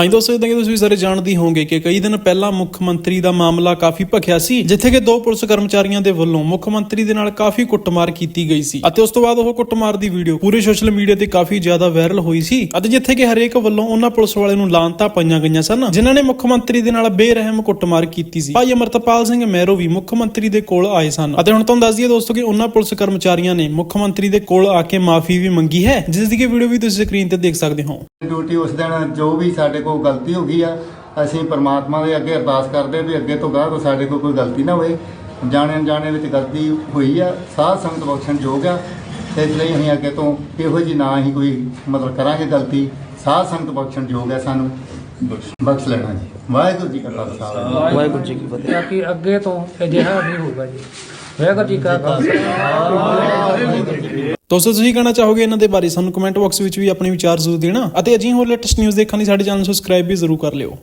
ਹਾਂਜੀ ਦੋਸਤੋ ਜਿੱਦਾਂ ਕਿ ਤੁਸੀਂ ਸਾਰੇ ਜਾਣਦੇ ਹੀ ਹੋਵੋਗੇ ਕਿ ਕਈ ਦਿਨ ਪਹਿਲਾਂ ਮੁੱਖ ਮੰਤਰੀ ਦਾ ਮਾਮਲਾ ਕਾਫੀ ਭਖਿਆ ਸੀ, ਜਿੱਥੇ ਕਿ ਦੋ ਪੁਲਿਸ ਕਰਮਚਾਰੀਆਂ ਦੇ ਵੱਲੋਂ ਮੁੱਖ ਮੰਤਰੀ ਦੇ ਨਾਲ ਕਾਫੀ ਕੁੱਟਮਾਰ ਕੀਤੀ ਗਈ ਸੀ। ਅਤੇ ਉਸ ਤੋਂ ਬਾਅਦ ਉਹ ਕੁੱਟਮਾਰ ਦੀ ਵੀਡੀਓ ਪੂਰੇ ਸੋਸ਼ਲ ਮੀਡੀਆ ਤੇ ਕਾਫੀ ਜ਼ਿਆਦਾ ਵਾਇਰਲ ਹੋਈ ਸੀ। ਅਤੇ ਜਿੱਥੇ ਕਿ ਹਰੇਕ ਵੱਲੋਂ ਉਹਨਾਂ ਪੁਲਿਸ ਵਾਲੇ ਨੂੰ ਲਾਂਤਾ ਪਾਈਆਂ ਗਈਆਂ ਸਨ, ਜਿਨ੍ਹਾਂ ਨੇ ਮੁੱਖ ਮੰਤਰੀ ਦੇ ਨਾਲ ਬੇਰਹਿਮ ਕੁੱਟਮਾਰ ਕੀਤੀ ਸੀ। ਭਾਈ ਅਮਰਤਪਾਲ ਸਿੰਘ ਮਹਿਰੋ ਵੀ ਮੁੱਖ ਮੰਤਰੀ ਦੇ ਕੋਲ ਆਏ ਸਨ। ਅਤੇ ਹੁਣ ਤੁਹਾਨੂੰ ਦੱਸ ਦਈਏ ਦੋਸਤੋ ਕਿ ਉਹਨਾਂ ਪੁਲਿਸ ਕਰਮਚਾਰੀਆਂ ਨੇ ਮੁੱਖ ਮੰਤਰੀ ਦੇ ਕੋਲ ਆ ਕੇ ਮਾਫੀ ਵੀ ਮੰਗੀ ਹੈ, ਜਿਸ ਦੀ ਕਿ ਵੀਡੀਓ ਵੀ ਤੁਸੀਂ ਸਕਰੀਨ ਤੇ ਦੇਖ ਸਕਦੇ ਹੋ। ਡਿਊਟੀ ਉਸ ਦਿਨ ਜੋ ਵੀ ਸਾਡੇ ਕੋਲ ਗਲਤੀ ਹੋ ਗਈ ਆ ਅਸੀਂ ਪ੍ਰਮਾਤਮਾ ਦੇ ਅੱਗੇ ਅਰਦਾਸ ਕਰਦੇ ਵੀ ਅੱਗੇ ਤੋਂ ਗਾਹ ਤੋਂ ਸਾਡੇ ਕੋਲ ਕੋਈ ਗਲਤੀ ਨਾ ਹੋਵੇ ਜਾਣੇ ਅਣਜਾਣੇ ਵਿੱਚ ਗਲਤੀ ਹੋਈ ਆ ਸਾਧ ਸੰਗਤ ਬਖਸ਼ਣ ਯੋਗ ਆ। ਤੇ ਇਸ ਲਈ ਅਸੀਂ ਅੱਗੇ ਤੋਂ ਇਹੋ ਜੀ ਨਾ ਹੀ ਕੋਈ ਮਤਲਬ ਕਰਾਂਗੇ ਗਲਤੀ। ਸਾਧ ਸੰਗਤ ਬਖਸ਼ਣ ਯੋਗ ਆ ਸਾਨੂੰ। ਬਖਸ਼ ਲੈਣਾ ਜੀ। ਵਾਹਿਗੁਰੂ ਜੀ ਕਾ ਖਾਲਸਾ। ਵਾਹਿਗੁਰੂ ਜੀ ਕੀ ਫਤਿਹ। ਤਾਂ ਕਿ ਅੱਗੇ ਤੋਂ ਅਜਿਹਾ ਨਹੀਂ ਹੋਊਗਾ ਜੀ। ਵਾਹਿਗੁਰੂ ਜੀ ਕਾ ਖਾਲਸਾ। ਦੋਸਤੋ ਤੁਸੀਂ ਕਹਿਣਾ ਚਾਹੋਗੇ ਇਹਨਾਂ ਦੇ ਬਾਰੇ? ਸਾਨੂੰ ਕਮੈਂਟ ਬਾਕਸ ਵਿੱਚ ਵੀ ਆਪਣੇ ਵਿਚਾਰ ਜ਼ਰੂਰ ਦੇਣਾ। ਅਤੇ ਅਜਿਹੇ ਹੋਰ ਲੇਟੈਸਟ ਨਿਊਜ਼ ਦੇਖਣ ਲਈ ਸਾਡੇ ਚੈਨਲ ਨੂੰ ਸਬਸਕ੍ਰਾਈਬ ਵੀ ਜ਼ਰੂਰ ਕਰ ਲਿਓ।